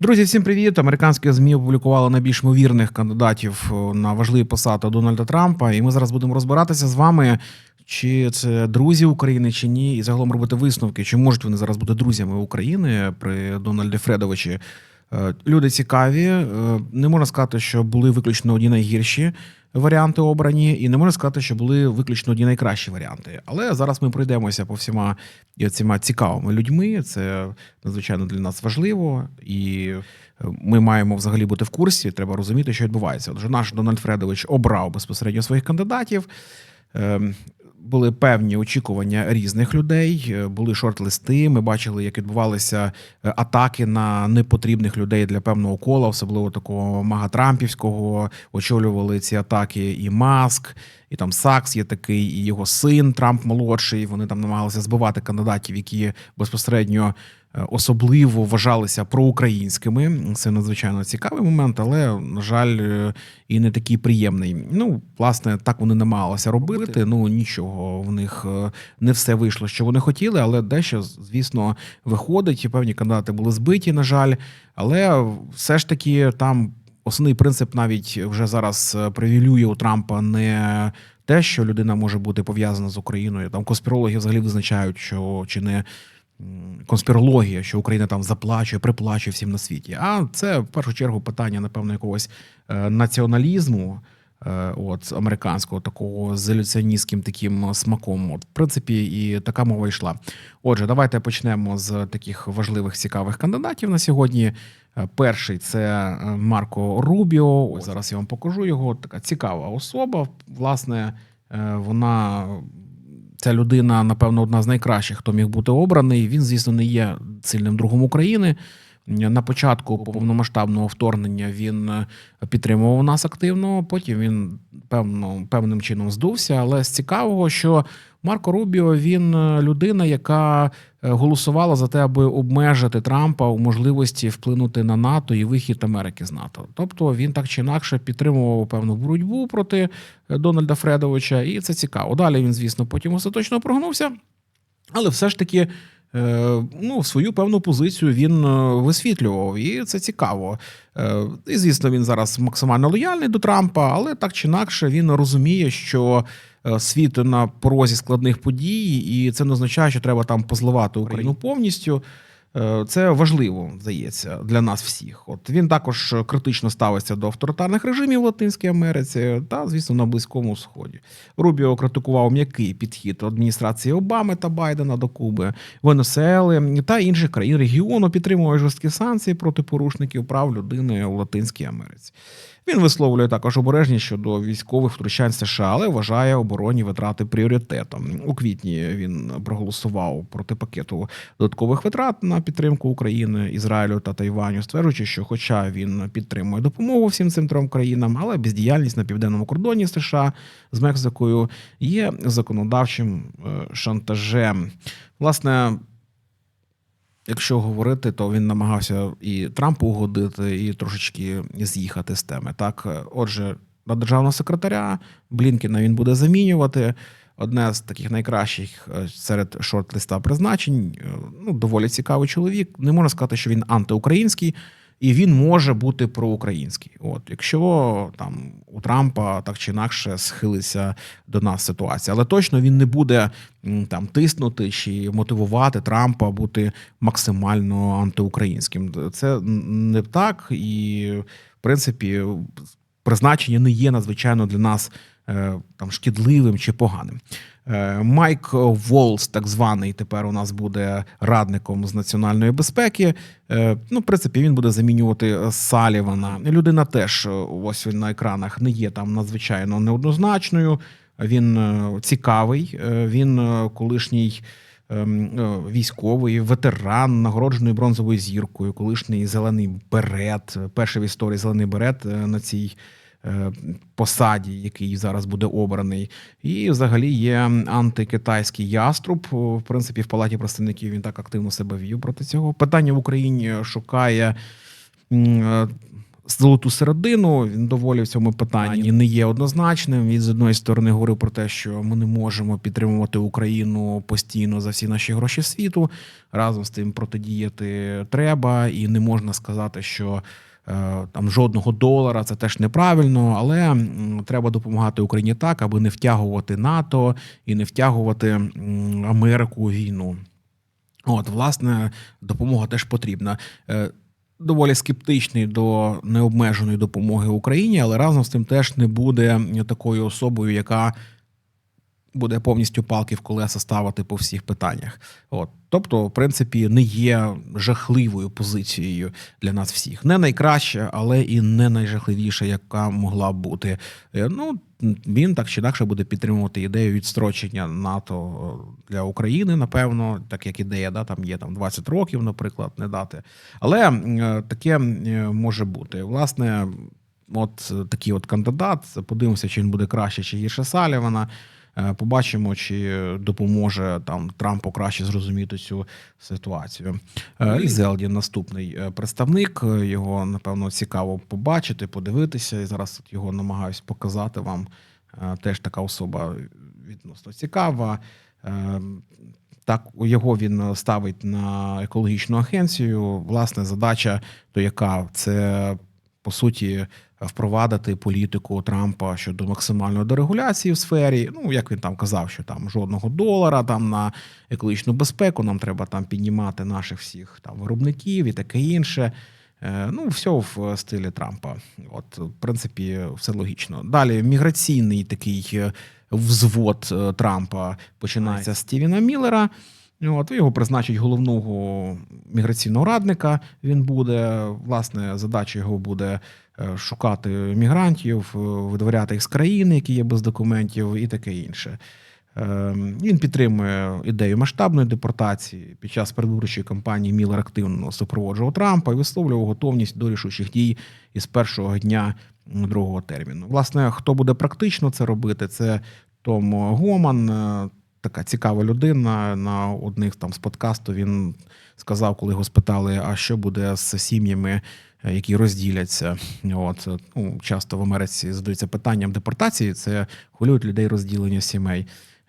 Друзі, всім привіт! Американські ЗМІ опублікували найбільш ймовірних кандидатів е, на важливі посади Дональда Трампа. І ми зараз будемо розбиратися з вами, чи це друзі України, чи ні, і загалом робити висновки, чи можуть вони зараз бути друзями України при Дональді Фредовичі. Е, Люди цікаві. е, Не можна сказати, що були виключно одні найгірші варіанти обрані, і не можна сказати, що були виключно одні найкращі варіанти. Але зараз ми пройдемося по всіма і цими цікавими людьми. Це надзвичайно для нас важливо, і е, ми маємо взагалі бути в курсі. Треба розуміти, що відбувається. Отже, наш Дональд Фредович обрав безпосередньо своїх кандидатів. Були певні очікування різних людей, е, були шорт-листи. Ми бачили, як відбувалися е, атаки на непотрібних людей для певного кола, особливо такого мага Трампівського. Очолювали ці атаки і Маск, і там Сакс є такий, і його син Трамп молодший. Вони там намагалися збивати кандидатів, які безпосередньо е, особливо вважалися проукраїнськими. Це надзвичайно цікавий момент, але на жаль, е, і не такий приємний. Ну, власне, так вони намагалися робити. Ну нічого в них е, не все вийшло, що вони хотіли, але дещо, звісно, виходить. Певні кандидати були збиті, на жаль, але все ж таки там. Основний принцип навіть вже зараз е, привілює у Трампа не те, що людина може бути пов'язана з Україною. Там конспірологи взагалі визначають, що чи не конспірологія, що Україна там заплачує, приплачує всім на світі. А це в першу чергу питання, напевно, якогось е, націоналізму. Е, От американського такого з ілюціоністським таким смаком. От, в принципі, і така мова йшла. Отже, давайте почнемо з таких важливих цікавих кандидатів на сьогодні. Е, Перший це е, Марко Рубіо. Ось зараз я вам покажу його. Така цікава особа. Власне, вона ця людина, напевно, одна з найкращих, хто міг бути обраний. Він, звісно, не є сильним другом України. На початку повномасштабного вторгнення він е, підтримував нас активно. Потім він певно певним чином здувся. Але з цікавого, що Марко Рубіо він е, людина, яка е, голосувала за те, аби обмежити Трампа у можливості вплинути на НАТО і вихід Америки з НАТО. Тобто він так чи інакше підтримував певну боротьбу проти Дональда Фредовича, і це цікаво. Далі він, звісно, потім остаточно прогнувся, але все ж таки. Е, Ну, свою певну позицію він е, висвітлював, і це цікаво. Е, І звісно, він зараз максимально лояльний до Трампа, але так чи інакше він розуміє, що світ на порозі складних подій, і це не означає, що треба там позливати Україну повністю. Е, Це важливо, здається, для нас всіх. От він також критично ставиться до авторитарних режимів в Латинській Америці та, звісно, на Близькому Сході. Рубіо критикував м'який підхід адміністрації Обами та Байдена до Куби, Венесуели та інших країн регіону, підтримує жорсткі санкції проти порушників прав людини у Латинській Америці. Він висловлює також обережність щодо військових втручань США, але вважає оборонні витрати пріоритетом. У квітні він проголосував проти пакету додаткових витрат на підтримку України, Ізраїлю та Тайваню, стверджуючи, що, хоча він підтримує допомогу всім цим трьом країнам, але бездіяльність на південному кордоні США з Мексикою є законодавчим е, шантажем. Власне, Якщо говорити, то він намагався і Трампу угодити, і трошечки з'їхати з теми. Так, отже, на державного секретаря Блінкіна він буде замінювати. Одне з таких найкращих е, серед шорт-листа призначень. Е, Ну, доволі цікавий чоловік. Не можна сказати, що він антиукраїнський, і він може бути проукраїнський. От, якщо там у Трампа так чи інакше схилиться до нас ситуація, але точно він не буде там тиснути чи мотивувати Трампа бути максимально антиукраїнським. Це не так, і в принципі призначення не є надзвичайно для нас там шкідливим чи поганим. Е, Майк Волс, так званий, тепер у нас буде радником з національної безпеки. Е, Ну, в принципі, він буде замінювати Салівана. Людина теж е, ось він на екранах не є там надзвичайно неоднозначною. Він е, цікавий, е, він е, колишній ем, е, військовий, ветеран, нагороджений бронзовою зіркою, колишній зелений берет, перший в історії зелений берет е, на цій е, посаді, який зараз буде обраний. І взагалі є антикитайський яструб. В принципі, в палаті представників він так активно себе вів проти цього. Питання в Україні шукає. е, золоту середину. Він доволі в цьому питанні не є однозначним. Він з одної сторони говорив про те, що ми не можемо підтримувати Україну постійно за всі наші гроші світу. Разом з тим протидіяти треба, і не можна сказати, що. Е, Там жодного долара, це теж неправильно, але треба допомагати Україні так, аби не втягувати НАТО і не втягувати Америку у війну. От, власне, допомога теж потрібна. Е, Доволі скептичний до необмеженої допомоги Україні, але разом з тим теж не буде такою особою, яка буде повністю палки в колеса ставити по всіх питаннях. От, тобто, в принципі, не є жахливою позицією для нас всіх. Не найкраща, але і не найжахливіша, яка могла бути. Е, Ну він так чи інакше буде підтримувати ідею відстрочення НАТО для України, напевно, так як ідея, да, там є там 20 років, наприклад, не дати. Але е, таке е, може бути. Власне, от е, такий от кандидат. Подивимося, чи він буде краще чи гірше Салівана. Е, Побачимо, чи допоможе там Трампу краще зрозуміти цю ситуацію. Е, Зелдін наступний е, представник. Його напевно цікаво побачити, подивитися. І зараз от його намагаюсь показати вам. Теж така особа відносно цікава. Так, його він ставить на екологічну агенцію. Власне, задача, то яка це по суті впровадити політику Трампа щодо максимальної дерегуляції в сфері. Ну як він там казав, що там жодного долара там на екологічну безпеку. Нам треба там піднімати наших всіх там виробників і таке інше. Е, Ну, все в стилі Трампа. От, в принципі, все логічно. Далі міграційний такий е, взвод е, Трампа починається з Стівена Міллера. От його призначать головного міграційного радника. Він буде власне задача його буде е, шукати мігрантів, е, видворяти їх з країни, які є без документів, і таке інше. Е, Він підтримує ідею масштабної депортації. Під час передвиборчої кампанії Міллер активно супроводжував Трампа і висловлював готовність до рішучих дій із першого дня другого терміну. Власне, хто буде практично це робити, це Том Гоман, е, така цікава людина. На одних там з подкасту він сказав, коли його спитали, а що буде з сім'ями, е, які розділяться. От ну, часто в Америці задаються питанням депортації. Це хвилюють людей розділення сімей.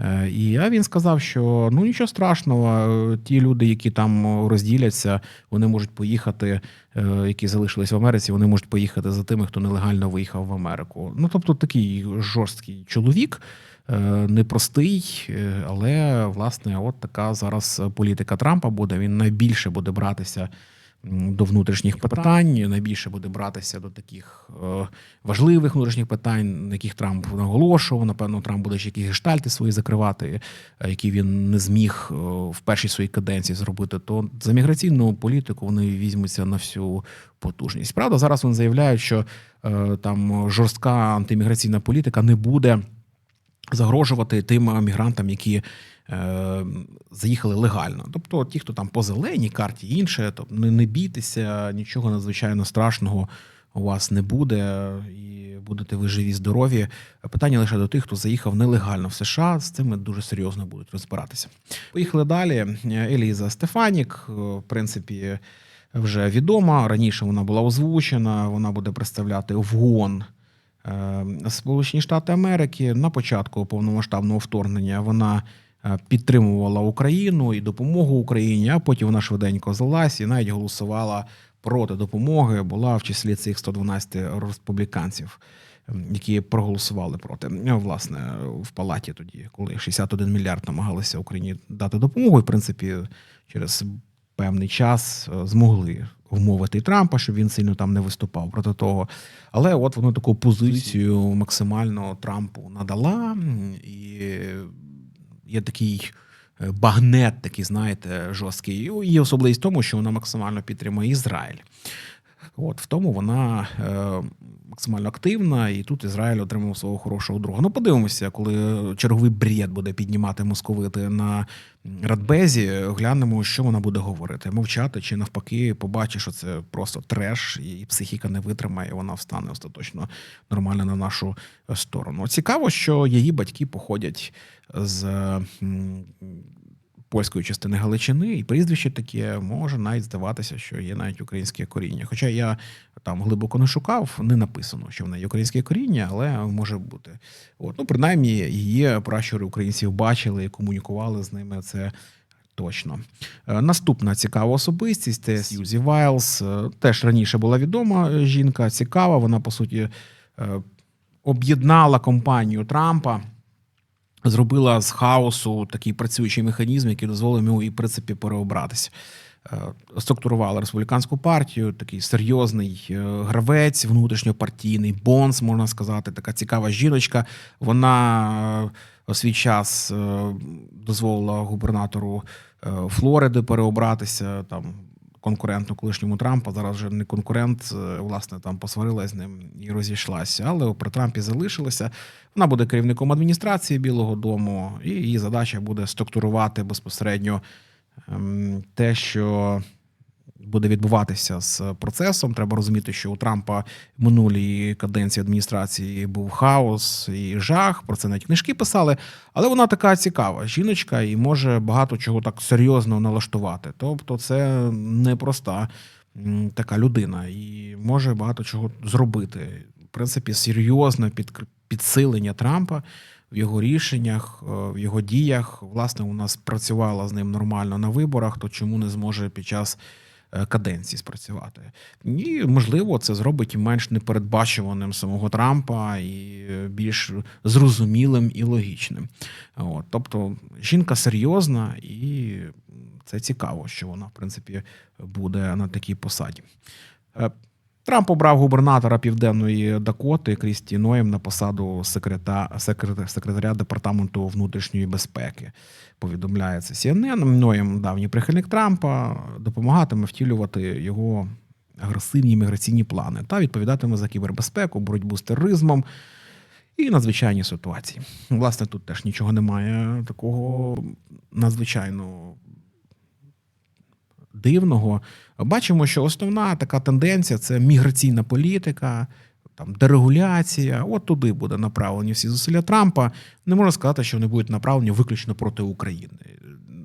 Е, І а він сказав, що ну нічого страшного, е, ті люди, які там розділяться, вони можуть поїхати, е, які залишились в Америці, вони можуть поїхати за тими, хто нелегально виїхав в Америку. Ну тобто такий жорсткий чоловік, е, непростий, е, але власне, от така зараз політика Трампа буде. Він найбільше буде братися до внутрішніх питань, найбільше буде братися до таких е, важливих внутрішніх питань, на яких Трамп наголошував. Напевно, Трамп буде ще якісь гештальти свої закривати, е, які він не зміг е, в першій своїй каденції зробити. То за міграційну політику вони візьмуться на всю потужність. Правда, зараз вони заявляють, що е, там жорстка антиміграційна політика не буде загрожувати тим мігрантам, які е, заїхали легально. Тобто, ті, хто там по зеленій карті, інше, то не, не бійтеся, нічого надзвичайно страшного у вас не буде, і будете ви живі, здорові. Питання лише до тих, хто заїхав нелегально в США. З цим дуже серйозно будуть розбиратися. Поїхали далі. Еліза Стефанік, е, в принципі, вже відома. Раніше вона була озвучена. Вона буде представляти Е, Сполучені Штати Америки на початку повномасштабного вторгнення вона е, підтримувала Україну і допомогу Україні, а потім вона швиденько злилась і навіть голосувала проти допомоги. Була в числі цих 112 республіканців, які проголосували проти. Ну, Власне, в палаті тоді, коли 61 мільярд намагалися Україні дати допомогу, і в принципі через певний час е, змогли вмовити Трампа, щоб він сильно там не виступав проти того. Але от воно таку позицію максимально Трампу надала, і є такий е, багнет, такий, знаєте, жорсткий. І особливість в тому, що вона максимально підтримує Ізраїль. От в тому вона е, максимально активна, і тут Ізраїль отримав свого хорошого друга. Ну, подивимося, коли черговий бред буде піднімати московити на Радбезі, глянемо, що вона буде говорити. Мовчати чи навпаки, побачить, що це просто треш, і психіка не витримає, і вона встане остаточно нормально на нашу сторону. Цікаво, що її батьки походять з польської частини Галичини, і прізвище таке може навіть здаватися, що є навіть українське коріння. Хоча я там глибоко не шукав, не написано, що в неї українське коріння, але може бути. От, ну, принаймні, її пращури українців бачили і комунікували з ними. Це точно. Е, Наступна цікава особистість це Сьюзі Вайлз. Е, Теж раніше була відома е, жінка, цікава. Вона, по суті, об'єднала компанію Трампа, зробила з хаосу такий працюючий механізм, який дозволив йому і в принципі переобратися. Е, Структурувала республіканську партію, такий серйозний е, гравець, внутрішньопартійний бонс, можна сказати, така цікава жіночка. Вона е, у свій час дозволила губернатору Флориди переобратися там. Конкуренту колишньому Трампа зараз вже не конкурент, е, власне, там посварилась з ним і розійшлася. Але при Трампі залишилася. Вона буде керівником адміністрації Білого Дому, і її задача буде структурувати безпосередньо ем, те, що буде відбуватися з процесом. Треба розуміти, що у Трампа в минулій каденції адміністрації був хаос і жах. Про це навіть книжки писали. Але вона така цікава жіночка і може багато чого так серйозно налаштувати. Тобто, це непроста така людина і може багато чого зробити. В принципі, серйозне підсилення Трампа в його рішеннях, е, в його діях. Власне, у нас працювала з ним нормально на виборах, то чому не зможе під час каденції спрацювати? І можливо, це зробить менш непередбачуваним самого Трампа і е, більш зрозумілим і логічним. От, тобто, жінка серйозна, і це цікаво, що вона, в принципі, буде на такій посаді. Трамп обрав губернатора Південної Дакоти Крісті Ноєм на посаду секрета, секретаря, секретаря департаменту внутрішньої безпеки. Повідомляє це CNN. Ноєм давній прихильник Трампа допомагатиме втілювати його агресивні міграційні плани та відповідатиме за кібербезпеку, боротьбу з тероризмом і надзвичайні ситуації. Власне, тут теж нічого немає такого надзвичайно дивного. Бачимо, що основна така тенденція це міграційна політика, там дерегуляція. От туди буде направлені всі зусилля Трампа. Не можна сказати, що вони будуть направлені виключно проти України.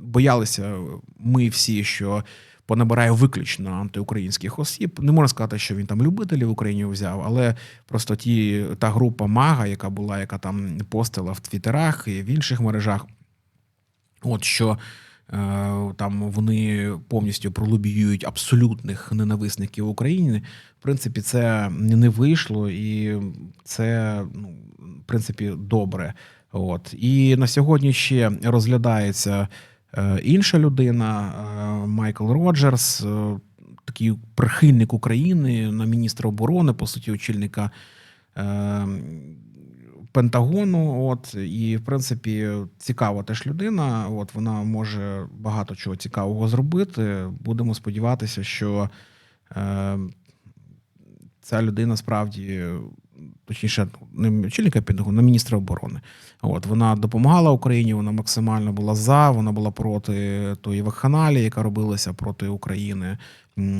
Боялися ми всі, що понабирає виключно антиукраїнських осіб. Не можна сказати, що він там любителів в Україні взяв, але просто ті та група Мага, яка була, яка там постила в Твіттерах і в інших мережах. От що там вони повністю пролобіюють абсолютних ненависників України. В принципі, це не вийшло, і це ну, в принципі добре. От і на сьогодні ще розглядається е, інша людина, е, Майкл Роджерс, е, такий прихильник України на міністра оборони, по суті, очільника. Пентагону, от і в принципі цікава теж людина. От вона може багато чого цікавого зробити. Будемо сподіватися, що е, ця людина справді, точніше, не очільника Пентагону, а міністра оборони. От вона допомагала Україні, вона максимально була за, вона була проти тої вакханалії, яка робилася проти України,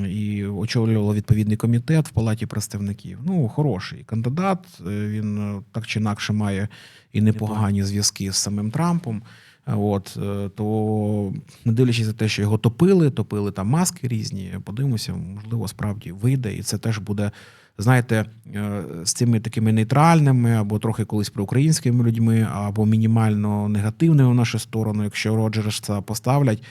і очолювала відповідний комітет в палаті представників. Ну, хороший кандидат. е, Він е, так чи інакше має і непогані зв'язки з самим Трампом. От е, то не дивлячись на те, що його топили, топили там маски різні. Подивимося, можливо, справді вийде, і це теж буде. Знаєте, е, з цими такими нейтральними або трохи колись проукраїнськими людьми, або мінімально негативними в нашу сторону. Якщо Роджерса поставлять,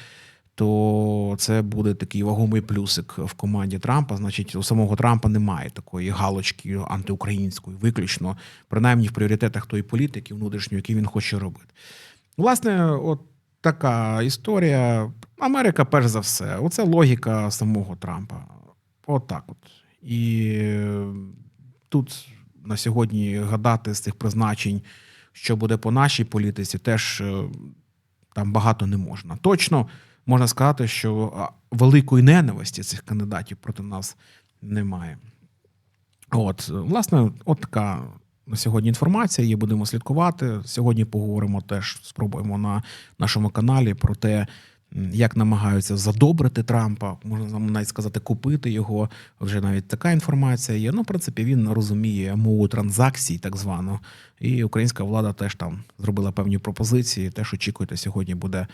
то це буде такий вагомий плюсик в команді Трампа. Значить, у самого Трампа немає такої галочки антиукраїнської, виключно, принаймні в пріоритетах тої політики внутрішньої, які він хоче робити. Власне, от така історія. Америка, перш за все, оце логіка самого Трампа. От от. І тут на сьогодні гадати з цих призначень, що буде по нашій політиці, теж е, там багато не можна. Точно можна сказати, що великої ненависті цих кандидатів проти нас немає. От, власне, от така на сьогодні інформація. Її будемо слідкувати. Сьогодні поговоримо теж, спробуємо на нашому каналі про те, як намагаються задобрити Трампа, можна навіть сказати, купити його. Вже навіть така інформація є. Ну, в принципі, він розуміє мову транзакцій, так звану. І українська влада теж там зробила певні пропозиції. Теж очікуйте, сьогодні буде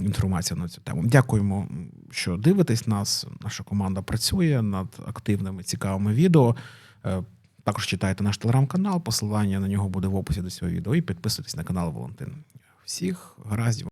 інформація на цю тему. Дякуємо, що дивитесь нас. Наша команда працює над активними цікавими відео. Е, Також читайте наш телеграм-канал, посилання на нього буде в описі до цього відео. І підписуйтесь на канал Валентин. Всіх гараздів.